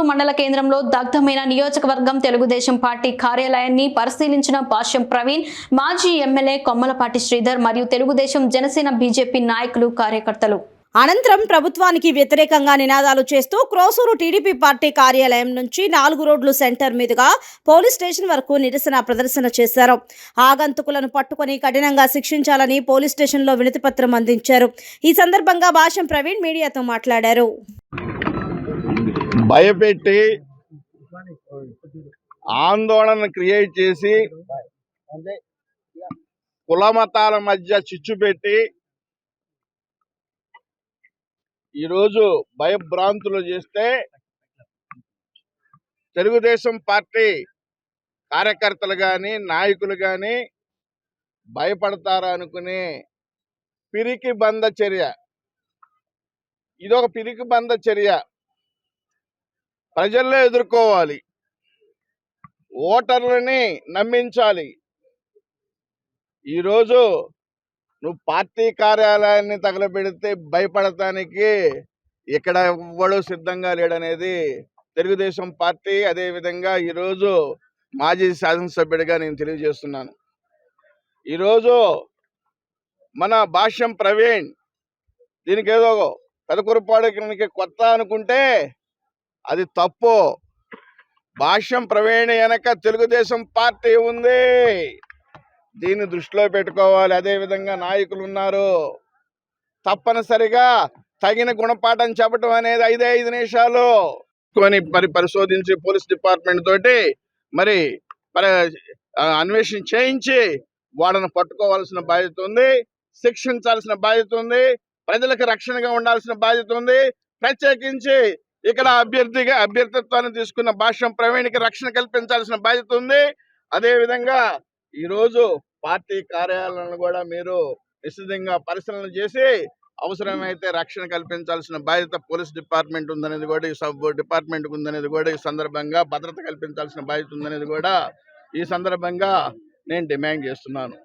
పొన్నూరు మండల కేంద్రంలో దగ్ధమైన నియోజకవర్గం తెలుగుదేశం పార్టీ కార్యాలయాన్ని పరిశీలించిన భాష్యం ప్రవీణ్ మాజీ ఎమ్మెల్యే కొమ్మలపాటి శ్రీధర్ మరియు తెలుగుదేశం జనసేన బీజేపీ నాయకులు కార్యకర్తలు. అనంతరం ప్రభుత్వానికి వ్యతిరేకంగా నినాదాలు చేస్తూ క్రోసూరు టీడీపీ పార్టీ కార్యాలయం నుంచి నాలుగు రోడ్లు సెంటర్ మీదుగా పోలీస్ స్టేషన్ వరకు నిరసన ప్రదర్శన చేశారు. ఆగంతుకులను పట్టుకొని కఠినంగా శిక్షించాలని పోలీస్ స్టేషన్లో వినతిపత్రం అందించారు. ఈ సందర్భంగా భాష్యం ప్రవీణ్ మీడియాతో మాట్లాడారు. భయపెట్టి ఆందోళన క్రియేట్ చేసి కుల మతాల మధ్య చిచ్చు పెట్టి ఈరోజు భయభ్రాంతులు చేస్తే తెలుగుదేశం పార్టీ కార్యకర్తలు కానీ నాయకులు కానీ భయపడతారా అనుకునే పిరికి బంద చర్య. ఇదొక పిరికి బంద చర్య. ప్రజల్లో ఎదుర్కోవాలి. ఓటర్లని నమ్మించాలి. ఈరోజు నువ్వు పార్టీ కార్యాలయాన్ని తగలబెడితే భయపడటానికి ఇక్కడ ఎవ్వడూ సిద్ధంగా లేడనేది తెలుగుదేశం పార్టీ. అదేవిధంగా ఈరోజు మాజీ శాసనసభ్యుడిగా నేను తెలియజేస్తున్నాను. ఈరోజు మన భాష్యం ప్రవీణ్ దీనికి ఏదో పెదకురపాడుకి కొత్త అనుకుంటే అది తప్పు. భాష్యం ప్రవీణ వెనక తెలుగుదేశం పార్టీ ఉంది. దీన్ని దృష్టిలో పెట్టుకోవాలి. అదే విధంగా నాయకులు ఉన్నారు. తప్పనిసరిగా తగిన గుణపాఠం చెప్పడం అనేది ఐదే ఐదు నిమిషాలు. కొని మరి పరిశోధించి పోలీస్ డిపార్ట్మెంట్ తోటి మరి అన్వేషణ చేయించి వాళ్ళని పట్టుకోవాల్సిన బాధ్యత ఉంది. శిక్షించాల్సిన బాధ్యత ఉంది. ప్రజలకు రక్షణగా ఉండాల్సిన బాధ్యత ఉంది. ప్రత్యేకించి ఇక్కడ అభ్యర్థిగా అభ్యర్థిత్వాన్ని తీసుకున్న భాష్యం ప్రవీణ్కి రక్షణ కల్పించాల్సిన బాధ్యత ఉంది. అదేవిధంగా ఈరోజు పార్టీ కార్యాలయాలను కూడా మీరు నిశ్చితంగా పరిశీలన చేసి అవసరమైతే రక్షణ కల్పించాల్సిన బాధ్యత పోలీస్ డిపార్ట్మెంట్ ఉందనేది కూడా ఈ సబ్ డిపార్ట్మెంట్ ఉందనేది కూడా ఈ సందర్భంగా భద్రత కల్పించాల్సిన బాధ్యత ఉందనేది కూడా ఈ సందర్భంగా నేను డిమాండ్ చేస్తున్నాను.